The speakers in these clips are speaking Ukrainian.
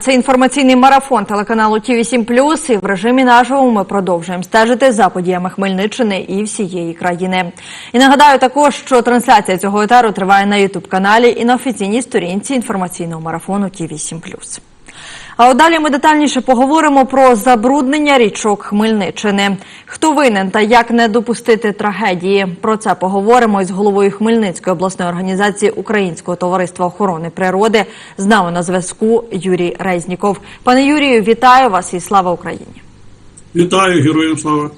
Це інформаційний марафон телеканалу ТІВІ 7 і в режимі наживо ми продовжуємо стежити за подіями Хмельниччини і всієї країни. І нагадаю також, що трансляція цього етеру триває на ютуб каналі і на офіційній сторінці інформаційного марафону ТІВІ 7 а далі ми детальніше поговоримо про забруднення річок Хмельниччини. Хто винен та як не допустити трагедії? Про це поговоримо із головою Хмельницької обласної організації Українського товариства охорони природи. З нами на зв'язку Юрій Резніков. Пане Юрію, вітаю вас і слава Україні. Вітаю, героям слава.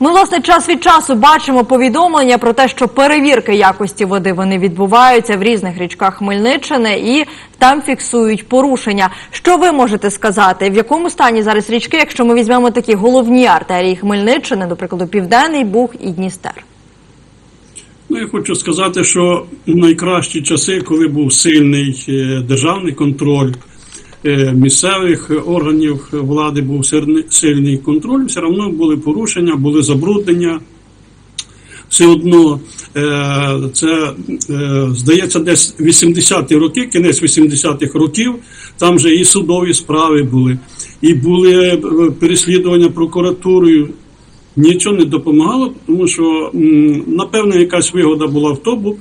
Ми, власне, час від часу бачимо повідомлення про те, що перевірки якості води вони відбуваються в різних річках Хмельниччини і там фіксують порушення. Що ви можете сказати? В якому стані зараз річки, якщо ми візьмемо такі головні артерії Хмельниччини, до прикладу, Південний Буг і Дністер? Ну, я хочу сказати, що найкращі часи, коли був сильний е, державний контроль місцевих органів влади, був сильний- контроль, все одно були порушення, були забруднення. Все одно е, це е, здається, десь 80-ті роки, кінець 80-х років, там вже і судові справи були, і були е, переслідування прокуратурою. Нічого не допомагало, тому що напевно якась вигода була в тому,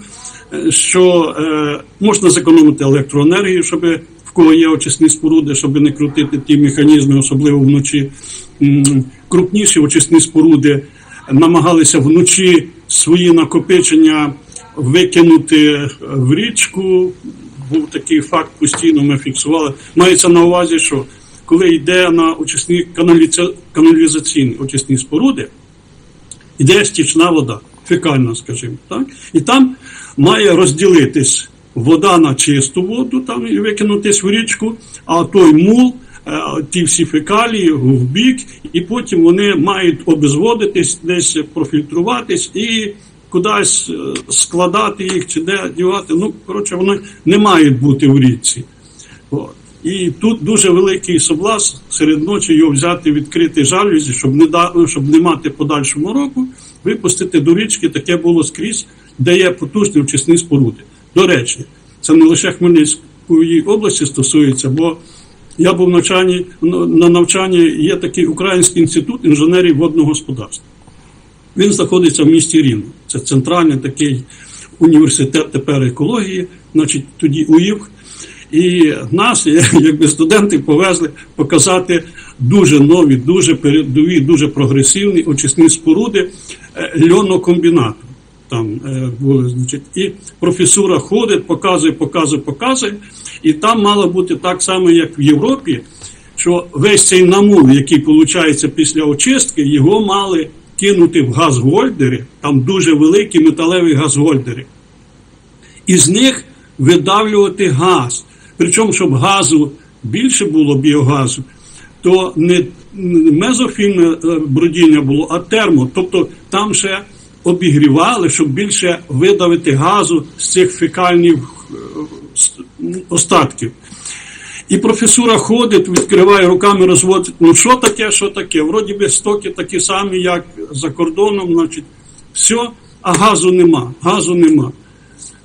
е, що е, можна зекономити електроенергію, щоб кого є очисні споруди, щоб не крутити ті механізми, особливо вночі. Крупніші очисні споруди намагалися вночі свої накопичення викинути в річку. Був такий факт постійно. Ми фіксували. Мається на увазі, що коли йде на очисні каналізаційні очисні споруди, йде стічна вода, фекальна, скажімо, так? І там має розділитись вода на чисту воду, там викинутись в річку, а той мул, е, ті всі фекалії в бік, і потім вони мають обезводитись, десь профільтруватись і кудись е, складати їх чи де дівати. Ну, коротше, вони не мають бути в річці. І тут дуже великий соблазн серед ночі його взяти, відкрити жалюзі, щоб не да, щоб не мати подальшому року, випустити до річки. Таке було скрізь, де є потужні очисні споруди. До речі, це не лише Хмельницької області стосується, бо я був навчанні, на навчанні є такий Український інститут інженерів водного господарства. Він знаходиться в місті Рівно. Це центральний такий університет тепер екології, значить тоді УІВ. І нас, якби студенти, повезли показати дуже нові, дуже передові, дуже прогресивні очисні споруди е, льонокомбінату. Там е, були, значить, і професура ходить, показує, показує, показує. І там мало бути так само, як в Європі, що весь цей намул, який виходить після очистки, його мали кинути в газгольдери, там дуже великі металеві газгольдери. Із них видавлювати газ. Причому, щоб газу більше було біогазу, то не мезофільне е, бродіння було, а термо. Тобто там ще обігрівали, щоб більше видавити газу з цих фекальних е, остатків. І професура ходить, відкриває руками, розводить. Ну що таке, що таке? Вроді би стоки такі самі, як за кордоном, значить, все, а газу нема. Газу нема.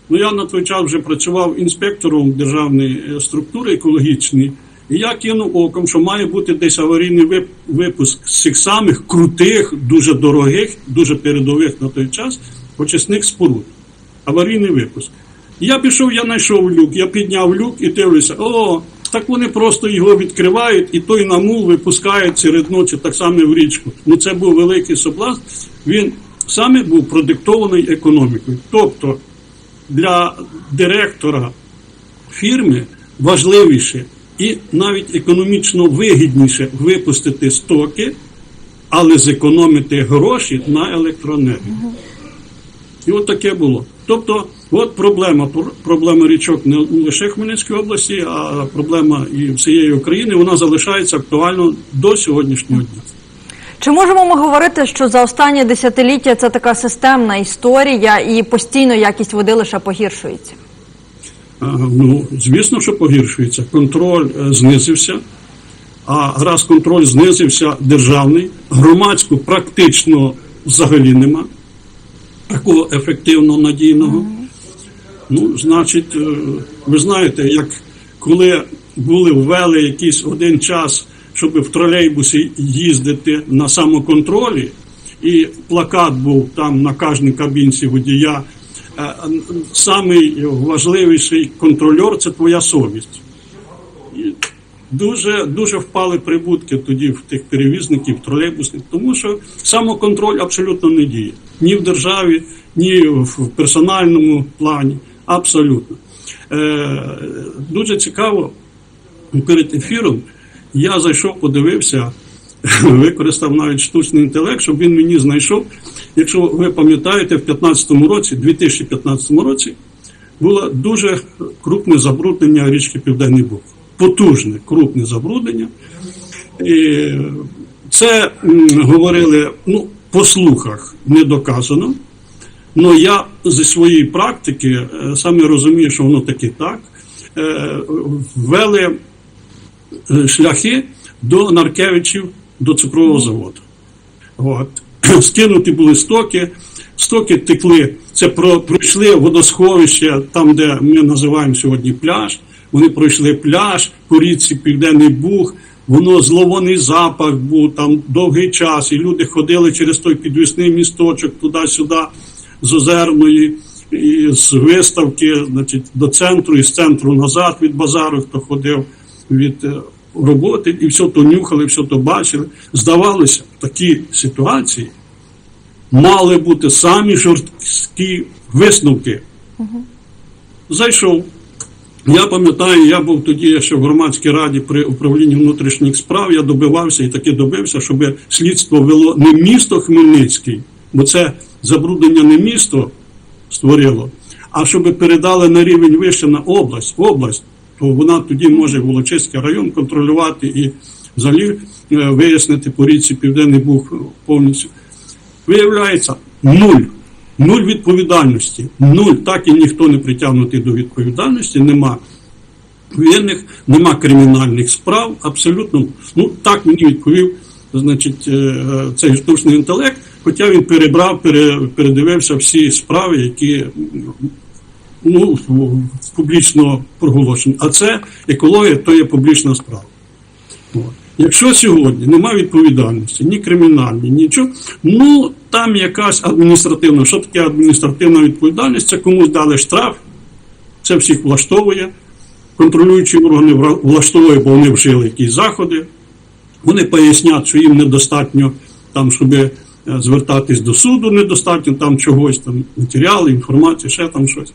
Ну, я на той час вже працював інспектором державної е, структури екологічної, і я кинув оком, що має бути десь аварійний випуск з цих самих крутих, дуже дорогих, дуже передових на той час очисних споруд. Аварійний випуск. Я пішов, я знайшов люк, я підняв люк і дивлюся, о, так вони просто його відкривають, і той намул випускають серед ночі так само в річку. Ну це був великий соблазн. Він саме був продиктований економікою. Тобто для директора фірми важливіше і навіть економічно вигідніше випустити стоки, але зекономити гроші на електроенергію. І от таке було. Тобто, от проблема пр- проблема річок не лише Хмельницької області, а проблема і всієї України, вона залишається актуальною до сьогоднішнього дня. Чи можемо ми говорити, що за останні десятиліття це така системна історія і постійно якість води лише погіршується? А, Ну, звісно, що погіршується. Контроль е, знизився. А раз контроль знизився державний, громадську практично взагалі нема такого ефективного надійного. Ну, значить, е, ви знаєте, як коли були ввели якийсь один час, щоб в тролейбусі їздити на самоконтролі, і плакат був там на кожній кабінці водія. Е, е, Самий важливіший контрольор це твоя совість. І дуже, дуже впали прибутки тоді в тих перевізників, тролейбусних, тому що самоконтроль абсолютно не діє. Ні в державі, ні в персональному плані. Абсолютно. Е, дуже цікаво, перед ефіром я зайшов, подивився, використав навіть штучний інтелект, щоб він мені знайшов. Якщо ви пам'ятаєте, в 2015 році, 2015 році, було дуже крупне забруднення річки Південний Буг. Потужне, крупне забруднення. І це говорили ну, по слухах не доказано. Ну я зі своєї практики е, саме розумію, що воно таки так. Е, Ввели е, шляхи до Наркевичів, до цукрового заводу. От. Скинуті були стоки, стоки текли. Це про, пройшли водосховище, там, де ми називаємо сьогодні пляж. Вони пройшли пляж, по річці Південний Буг, воно зловоний запах був там довгий час, і люди ходили через той підвісний місточок туди-сюди з озерної, і з виставки, значить, до центру, і з центру назад від базару, хто ходив від е, роботи, і все то нюхали, все то бачили. Здавалося, такі ситуації мали бути самі жорсткі висновки. Зайшов. Я пам'ятаю, я був тоді ще в громадській раді при управлінні внутрішніх справ. Я добивався і таки добився, щоб слідство вело не місто Хмельницький, бо це забруднення не місто створило, а щоб передали на рівень вище на область, область, вона тоді може Волочиський район контролювати і взагалі е, вияснити по річці Південний Буг повністю. Виявляється, нуль. Нуль відповідальності. Нуль. Так і ніхто не притягнутий до відповідальності, нема винних, нема кримінальних справ. Абсолютно, ну так мені відповів значить, е, цей штучний інтелект, хоча він перебрав, передивився всі справи, які ну, публічно проголошені. А це екологія, то є публічна справа. Якщо сьогодні немає відповідальності, ні кримінальні, нічого, ну там якась адміністративна. Що таке адміністративна відповідальність? Це комусь дали штраф, це всіх влаштовує. Контролюючі органи влаштовує, бо вони вжили якісь заходи. Вони пояснять, що їм недостатньо там, щоб е, звертатись до суду, недостатньо там чогось, там матеріали, інформації, ще там щось.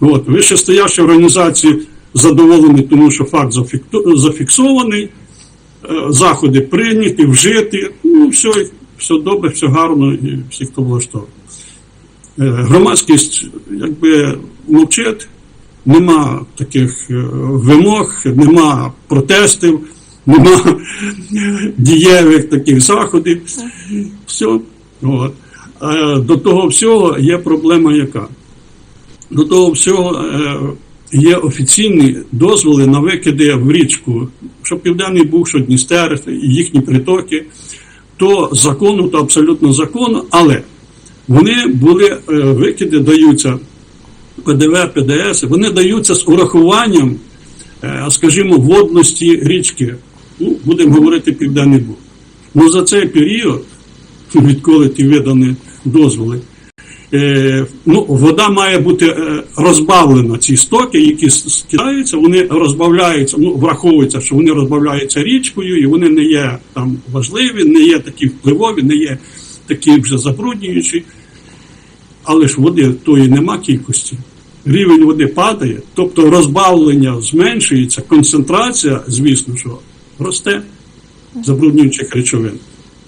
От. Вищестоящі організації задоволені, тому що факт зафіксований, е, заходи прийняті, вжиті. Ну, все, все добре, все гарно і всіх то влаштовує. Е, Громадськість якби мовчить, нема таких е, вимог, нема протестів, нема дієвих таких заходів. Все. От. До того всього є проблема яка? До того всього е, є офіційні дозволи на викиди в річку, що Південний Буг, що Дністер, їхні притоки, то законно, то абсолютно законно, але вони були, е, викиди даються ПДВ, ПДС, вони даються з урахуванням, е, скажімо, водності річки. Ну, будемо говорити Південний Буг. Ну за цей період, відколи ті видані дозволи, ну, вода має бути е, розбавлена. Ці стоки, які скидаються, вони розбавляються, ну, враховується, що вони розбавляються річкою, і вони не є там важливі, не є такі впливові, не є такі вже забруднюючі. Але ж води тої нема кількості. Рівень води падає, тобто розбавлення зменшується, концентрація, звісно, що росте забруднюючих речовин.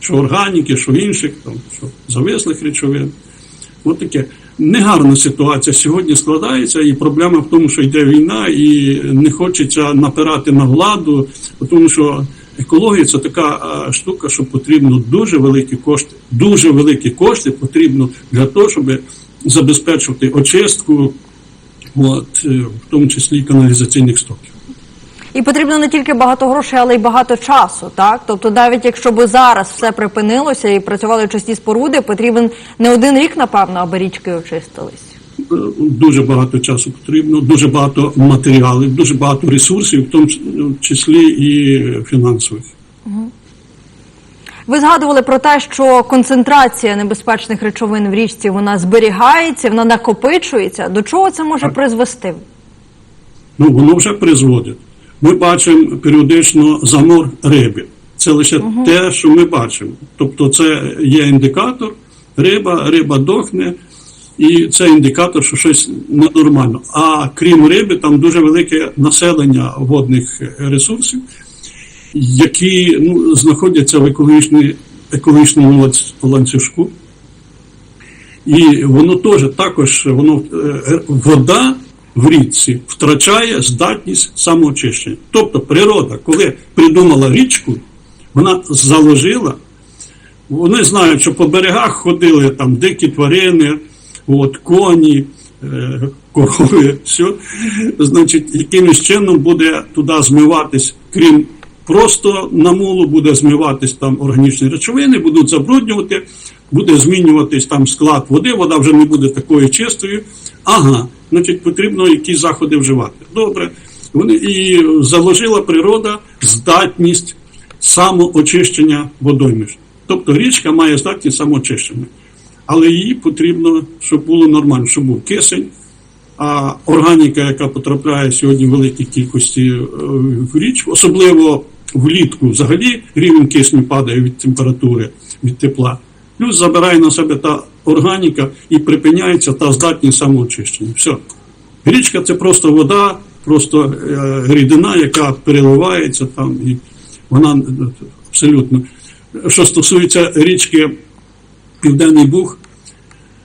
Що органіки, що інших, там, що завислих речовин. От таке. Негарна ситуація сьогодні складається, і проблема в тому, що йде війна, і не хочеться напирати на владу, тому що екологія це така штука, що потрібно дуже великі кошти. Дуже великі кошти потрібно для того, щоб забезпечувати очистку, от, е, в тому числі каналізаційних стоків. І потрібно не тільки багато грошей, але й багато часу. Так, тобто, навіть якщо б зараз все припинилося і працювали часті споруди, потрібен не один рік, напевно, аби річки очистились. дуже багато часу потрібно, дуже багато матеріалів, дуже багато ресурсів, в тому числі і фінансових. Ви згадували про те, що концентрація небезпечних речовин в річці вона зберігається, вона накопичується. До чого це може призвести? Ну, воно вже призводить. Ми бачимо періодично замор риби. Це лише те, що ми бачимо. Тобто, це є індикатор, риба, риба дохне, і це індикатор, що щось ненормально. А крім риби, там дуже велике населення водних ресурсів, які ну, знаходяться в екологічній, екологічному ланцюжку. І воно теж також воно е, вода в річці втрачає здатність самоочищення. Тобто природа, коли придумала річку, вона заложила. Вони знають, що по берегах ходили там дикі тварини, от, коні, е, корови, все. Значить, якимось чином буде туди змиватись, крім просто намулу, буде змиватись там органічні речовини, будуть забруднювати, буде змінюватись там склад води, вода вже не буде такою чистою. Ага, значить, потрібно якісь заходи вживати. Добре. Вони і заложила природа здатність самоочищення водоймищ. Тобто річка має здатність самоочищення. Але її потрібно, щоб було нормально, щоб був кисень, а органіка, яка потрапляє сьогодні в великій кількості е, в річку, особливо влітку, взагалі рівень кисню падає від температури, від тепла. Плюс забирає на себе та органіка і припиняється та здатність самоочищення. Все. Річка це просто вода, просто е, рідина, яка переливається там, і вона е, абсолютно. Що стосується річки Південний Буг,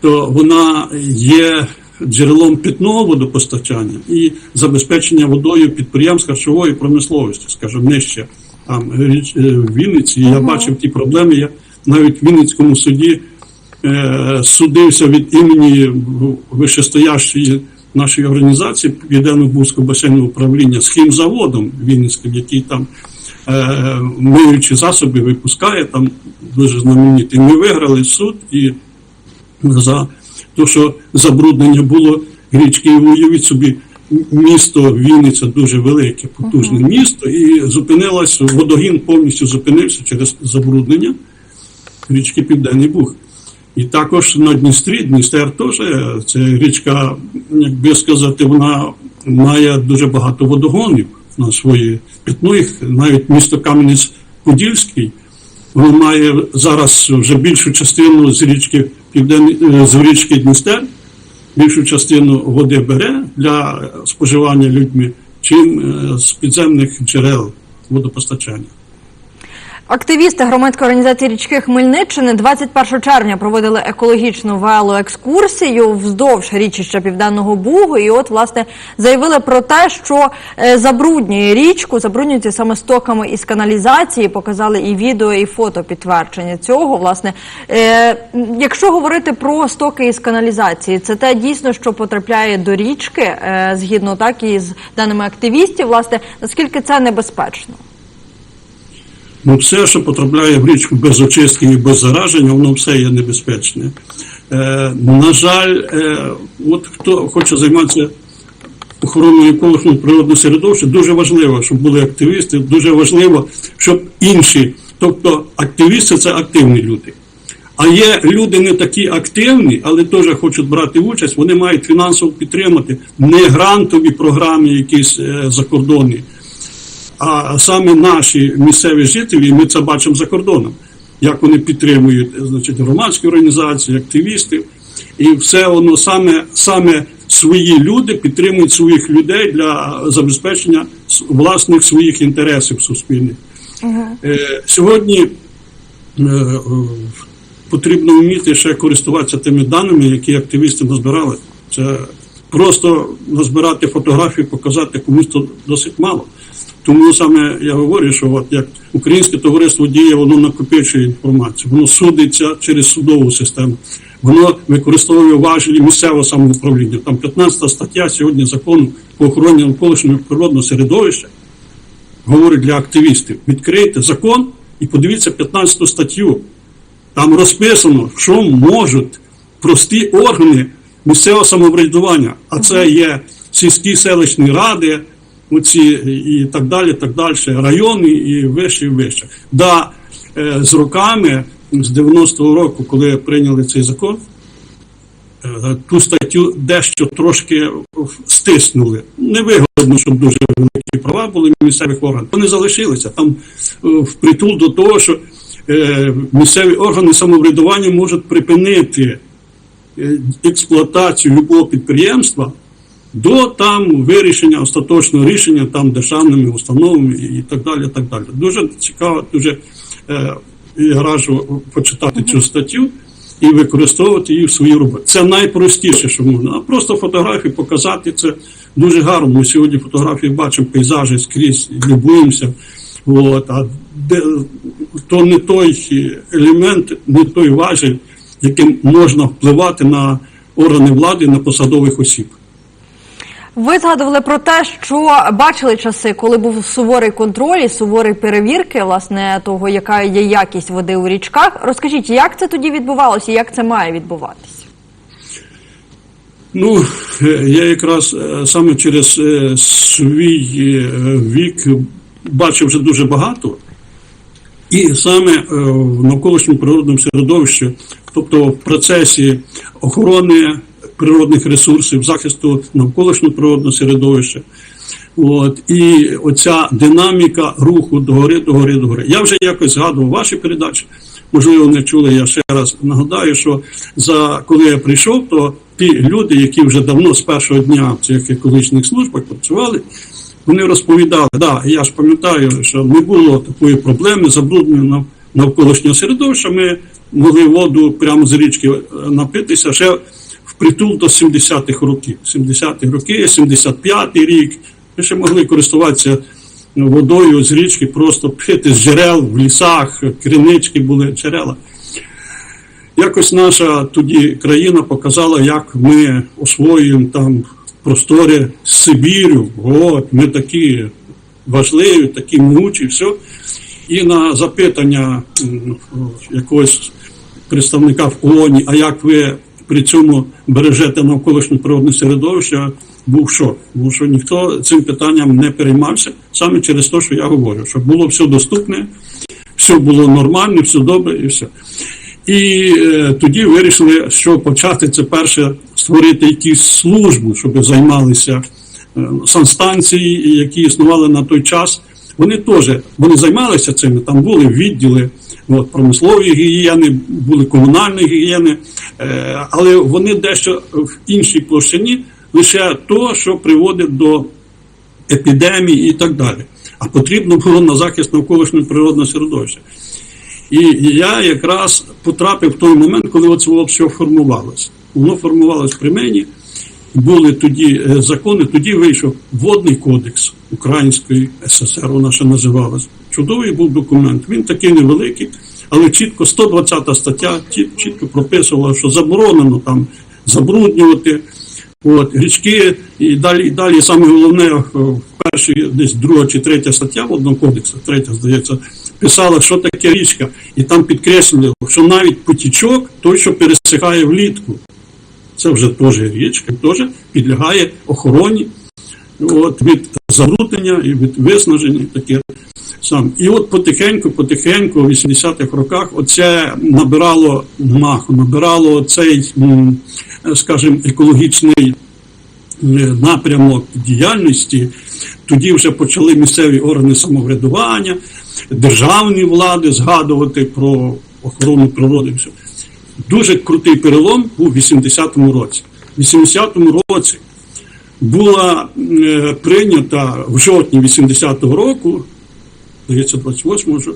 то вона є джерелом питного водопостачання і забезпечення водою підприємств харчової промисловості, скажімо, нижче там річ, е, в Вінниці. Я бачив ті проблеми. Я навіть в Вінницькому суді судився від імені вищестоящої нашої організації Південно-Бузького басейного управління з хімзаводом Вінницьким, який там е, миючі засоби випускає, там дуже знаменитий. Ми виграли суд і за те, що забруднення було річки. І уявіть собі, місто Вінниця дуже велике, потужне місто, і зупинилось, водогін повністю зупинився через забруднення річки Південний Буг. І також на Дністрі, Дністер теж це річка, як би сказати, вона має дуже багато водогонів на свої питних, навіть місто Кам'янець-Подільський. Воно має зараз вже більшу частину з річки Південний е, з річки Дністер, більшу частину води бере для споживання людьми, чим е, з підземних джерел водопостачання. Активісти громадської організації річки Хмельниччини 21 червня проводили екологічну велоекскурсію вздовж річища Південного Бугу. І от, власне, заявили про те, що е, забруднює річку, забруднюється саме стоками із каналізації. Показали і відео, і фото підтвердження цього. Власне, е, якщо говорити про стоки із каналізації, це те дійсно, що потрапляє до річки, е, згідно так і з даними активістів. Власне, наскільки це небезпечно? Ну, все, що потрапляє в річку без очистки і без зараження, воно все є небезпечне. Е, на жаль, е, от хто хоче займатися охороною екологічного природного середовища, дуже важливо, щоб були активісти, дуже важливо, щоб інші, тобто активісти це активні люди. А є люди не такі активні, але теж хочуть брати участь, вони мають фінансово підтримати не грантові програми, якісь е, закордонні, а саме наші місцеві жителі, ми це бачимо за кордоном, як вони підтримують значить, громадські організації, активістів. І все воно саме, саме свої люди підтримують своїх людей для забезпечення власних своїх інтересів суспільних. Е, сьогодні е, е, потрібно вміти ще користуватися тими даними, які активісти назбирали. Це просто назбирати фотографії, показати комусь то досить мало. Тому саме я говорю, що от як українське товариство діє, воно накопичує інформацію, воно судиться через судову систему, воно використовує важелі місцевого самоуправління. Там 15 стаття сьогодні закону по охороні навколишнього природного середовища говорить для активістів: відкрийте закон і подивіться 15 статтю. Там розписано, що можуть прості органи місцевого самоврядування, а це є сільські селищні ради, оці і так далі, так далі, райони і вище, і вище. Да, е, з роками, з 90-го року, коли прийняли цей закон, е, ту статтю дещо трошки стиснули. Невигодно, щоб дуже великі права були місцевих органів. Вони залишилися там е, впритул до того, що місцеві органи самоврядування можуть припинити експлуатацію любого підприємства до там вирішення остаточного рішення там державними установами і так далі. так далі. Дуже цікаво, дуже е, я раджу почитати цю статтю і використовувати її в своїй роботі. Це найпростіше, що можна. А просто фотографії показати це дуже гарно. Ми сьогодні фотографії бачимо пейзажі скрізь, любуємося. От, а де, то не той елемент, не той важіль, яким можна впливати на органи влади, на посадових осіб. Ви згадували про те, що бачили часи, коли був суворий контроль і суворі перевірки, власне, того, яка є якість води у річках. Розкажіть, як це тоді відбувалося, і як це має відбуватися? Ну, я якраз е, саме через е, свій е, вік бачив вже дуже багато. І саме в навколишньому природному середовищі, тобто в процесі охорони природних ресурсів, захисту навколишнього природного середовища. От, і оця динаміка руху догори, догори, догори. Я вже якось згадував ваші передачі, можливо, не чули. Я ще раз нагадаю, що за коли я прийшов, то ті люди, які вже давно з першого дня в цих екологічних службах працювали, вони розповідали, да, я ж пам'ятаю, що не було такої проблеми забруднення навколишнього середовища. Ми могли воду прямо з річки е, напитися ще впритул до 70-х років. 70-ті роки, 75-й рік. Ми ще могли користуватися ну, водою з річки, просто пити з джерел в лісах, кринички були джерела. Якось наша тоді країна показала, як ми освоюємо там простори Сибірю. От, ми такі важливі, такі могучі, все. І на запитання якогось представника в ООНі, а як ви при цьому бережете навколишнє природне середовище, був шок. Тому що ніхто цим питанням не переймався саме через те, що я говорю, що було все доступне, все було нормально, все добре і все. І е, тоді вирішили, що почати це перше створити якусь службу, щоб займалися е, санстанції, які існували на той час. Вони теж вони займалися цим, там були відділи от, промислові гігієни, були комунальні гігієни, е, але вони дещо в іншій площині лише то, що приводить до епідемії і так далі. А потрібно було на захист навколишнього природного середовища. І я якраз потрапив в той момент, коли оце все формувалося. Воно формувалося при мені. Були тоді е, закони, тоді вийшов водний кодекс Української ССР, вона ще називалась. Чудовий був документ. Він такий невеликий, але чітко 120 стаття чітко прописувала, що заборонено там забруднювати от, річки і далі, і далі. Саме головне, е, в першій десь друга чи третя стаття водного кодексу, третя, здається, писала, що таке річка, і там підкреслили, що навіть потічок, той, що пересихає влітку, це вже теж річка, теж підлягає охороні от, від забруднення і від виснаження таке сам. І от потихеньку, потихеньку, в 80-х роках, оце набирало маху, набирало цей, скажімо, екологічний е, напрямок діяльності. Тоді вже почали місцеві органи самоврядування, державні влади згадувати про охорону природи. Дуже крутий перелом був у 80-му році. В 80-му році була е, прийнята в жовтні 80-го року, здається, 28 жов-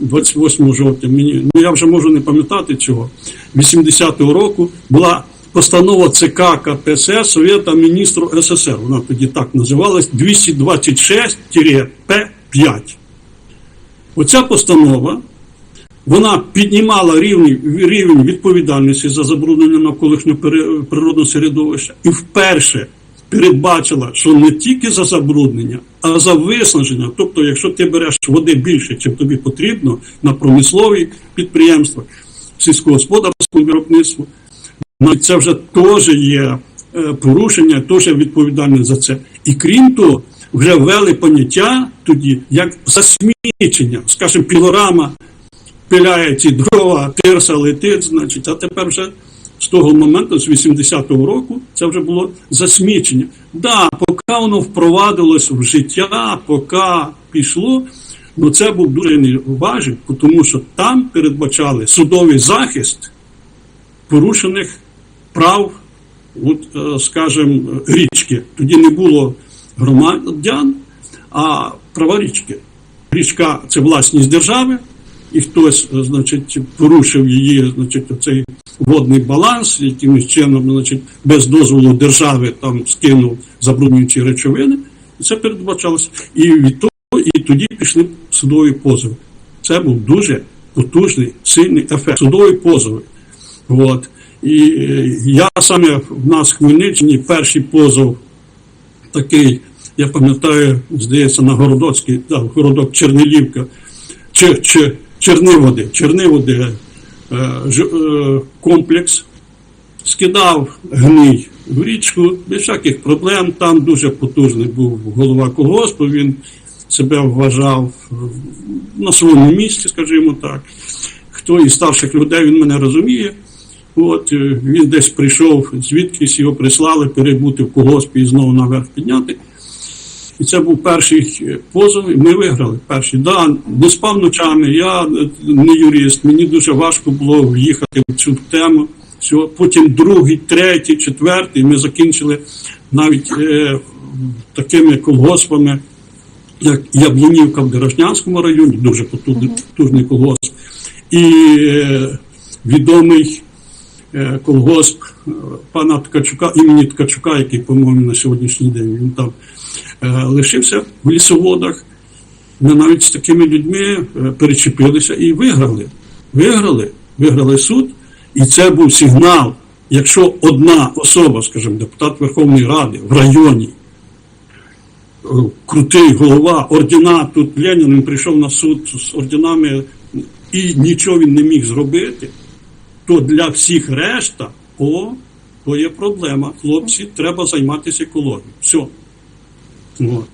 28 жовтня, мені, ну я вже можу не пам'ятати цього, 80-го року була постанова ЦК КПСС Совєта міністру СССР. Вона тоді так називалась 226-П5. Оця постанова вона піднімала рівень, рівень відповідальності за забруднення навколишнього природного середовища і вперше передбачила, що не тільки за забруднення, а за виснаження. Тобто, якщо ти береш води більше, чим тобі потрібно на промислові підприємства, сільськогосподарському виробництву, це вже теж є е, порушення, теж відповідальність за це. І крім того, вже ввели поняття тоді як засмічення, скажімо, пілорама пиляє ці дрова, тирса летить, значить, а тепер вже з того моменту, з 80-го року, це вже було засмічення. Да, поки воно впровадилось в життя, поки пішло, ну це був дуже неважний, тому що там передбачали судовий захист порушених прав, от, е, скажімо, річки. Тоді не було громадян, а права річки. Річка це власність держави, і хтось, значить, порушив її, значить, цей водний баланс, якимось чином, значить, без дозволу держави там скинув забруднюючі речовини. Це передбачалося. І від того, і тоді пішли судові позови. Це був дуже потужний, сильний ефект. Судові позови. От. І е, я саме в нас в Хмельниччині перший позов такий, я пам'ятаю, здається, на Городоцький, да, городок Чернелівка, чи, чи, Черниводи, Черниводи е, е, комплекс, скидав гній в річку, без всяких проблем. Там дуже потужний був голова колгоспу, він себе вважав е, на своєму місці, скажімо так. Хто із старших людей він мене розуміє. От він десь прийшов, звідкись його прислали перебути в колгоспі і знову наверх підняти. І це був перший е, позов, і ми виграли. Перший. Да, не спав ночами, я не юрист, мені дуже важко було в'їхати в цю тему. Все. Потім другий, третій, четвертий. Ми закінчили навіть е, такими колгоспами, як Яблунівка в Дерошнянському районі, дуже потужний, потужний колгосп. І е, відомий е, колгосп е, пана Ткачука, імені Ткачука, який, по-моєму, на сьогоднішній день він там лишився в лісоводах. Ми навіть з такими людьми е, перечепилися і виграли. Виграли, виграли суд, і це був сигнал. Якщо одна особа, скажімо, депутат Верховної Ради в районі, е, крутий голова, ордена, тут Ленін він прийшов на суд з орденами, і нічого він не міг зробити, то для всіх решта, о, то є проблема. Хлопці, треба займатися екологією. Все. От.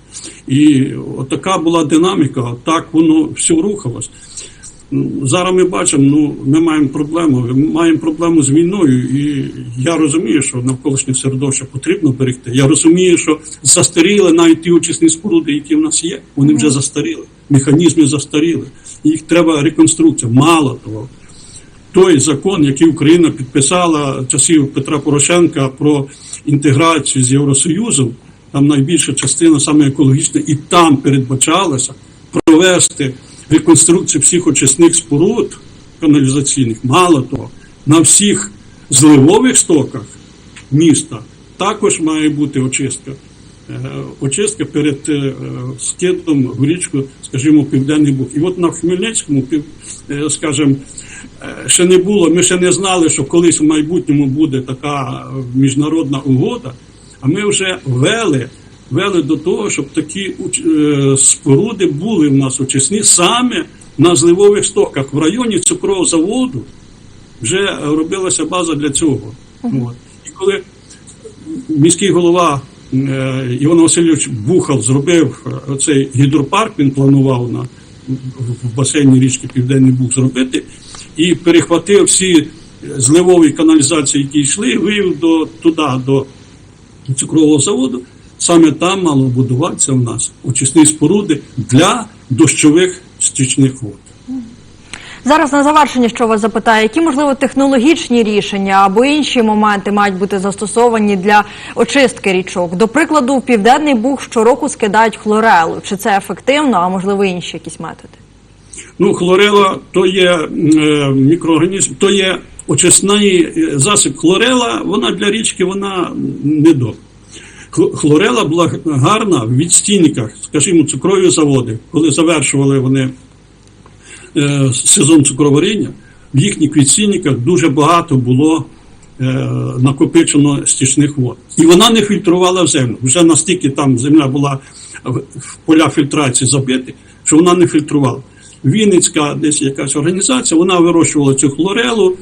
І от така була динаміка, так воно все рухалось. Ну, Зараз ми бачимо, ну ми маємо проблему. Ми маємо проблему з війною, і я розумію, що навколишнє середовище потрібно берегти. Я розумію, що застаріли навіть ті очисні споруди, які в нас є. Вони вже застаріли. Механізми застаріли. Їх треба реконструкція. Мало того, той закон, який Україна підписала часів Петра Порошенка про інтеграцію з Євросоюзом, там найбільша частина саме екологічна, і там передбачалося провести реконструкцію всіх очисних споруд каналізаційних. Мало того, на всіх зливових стоках міста також має бути очистка. Е, Очистка перед е, скидом в річку, скажімо, Південний Буг. І от на Хмельницькому, е, скажімо, ще не було, ми ще не знали, що колись в майбутньому буде така міжнародна угода, а ми вже вели, вели до того, щоб такі е, споруди були в нас очисні саме на зливових стоках. В районі цукрового заводу вже робилася база для цього. От. І коли міський голова е, Іван Васильович Бухал зробив е, цей гідропарк, він планував на в басейні річки Південний Буг зробити, і перехватив всі зливові каналізації, які йшли, вивів до туди, до цукрового заводу. Саме там мало будуватися в нас очисні споруди для дощових стічних вод. Зараз на завершення, що вас запитаю, які можливо технологічні рішення або інші моменти мають бути застосовані для очистки річок? До прикладу, в південний буг щороку скидають хлорелу. Чи це ефективно, а можливо інші якісь методи? Ну, хлорела то є е, мікроорганізм, то є очисний е, засіб хлорела, вона для річки вона не добра. Хлорела була гарна в відстійниках, скажімо, цукрові заводи, коли завершували вони е, сезон цукроваріння, в їхніх відстійниках дуже багато було е, накопичено стічних вод. І вона не фільтрувала землю. Вже настільки там земля була в поля фільтрації забиті, що вона не фільтрувала. Вінницька десь якась організація, вона вирощувала цю хлорелу,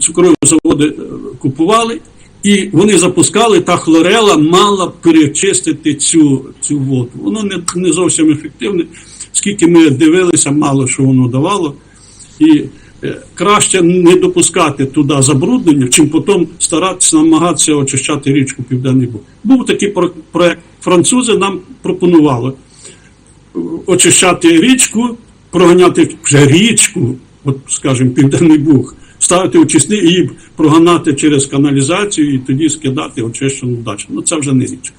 цукрові заводи е, купували, і вони запускали, та хлорела мала перечистити цю, цю воду. Воно не, не зовсім ефективне. Скільки ми дивилися, мало що воно давало. І е, краще не допускати туди забруднення, чим потім старатися намагатися очищати річку Південний Буг. Був такий про- проект. Французи нам пропонували е, очищати річку, проганяти вже річку, от, скажімо, Південний Буг, ставити очисні і її проганати через каналізацію і тоді скидати очищену дачу. Ну це вже не річ.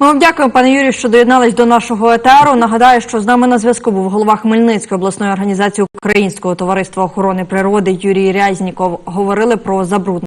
Ми вам дякуємо, пане Юрію, що доєднались до нашого етеру. Нагадаю, що з нами на зв'язку був голова Хмельницької обласної організації Українського товариства охорони природи Юрій Рязніков. Говорили про забруднення.